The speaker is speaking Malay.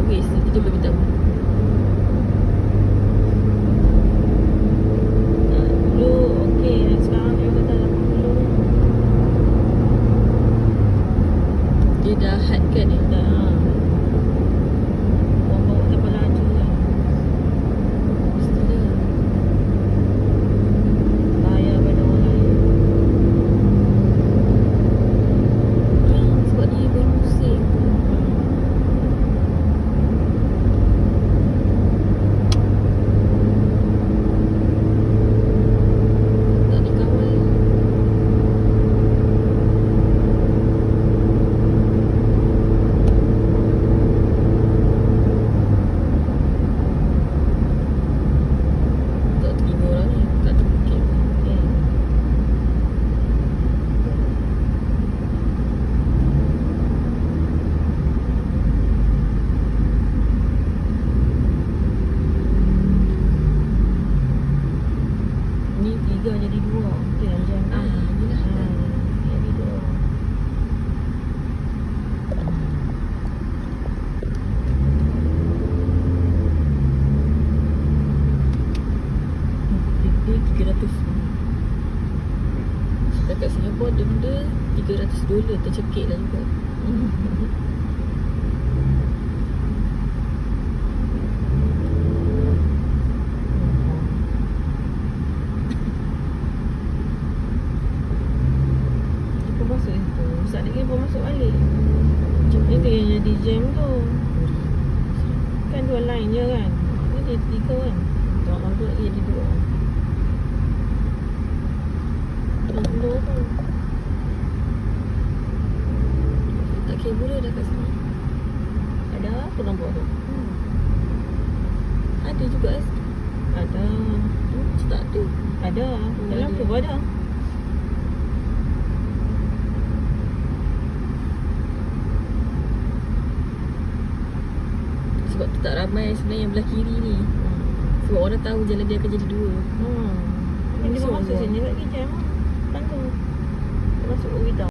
tak waste. Dia jumpa kita Dia dah hard kan dia dah. Tiga jadi dua. Yang jam Ah. Hmm, Jadi dua. Dia 300 Dekat Singapura denda 300 dolar tercekik lah juga Dia pun masuk situ Ustaz dia pun masuk balik. Itu yang jadi jam tu? Kan dua line je kan? Ini dia tiga kan? Orang tu lagi jadi dua. Benda tu Tak kabel dah dah kat sini Ada apa nombor tu? hmm. Ada juga Ada. Hmm, Macam tak ada Ada. Dalam ada. tu pun ada Sebab tu tak ramai sebenarnya yang belah kiri ni. Sebab orang tahu jalan dia akan jadi dua. Hmm. Dia pun Masuk sini lagi jam Kan tu Dia masuk Owita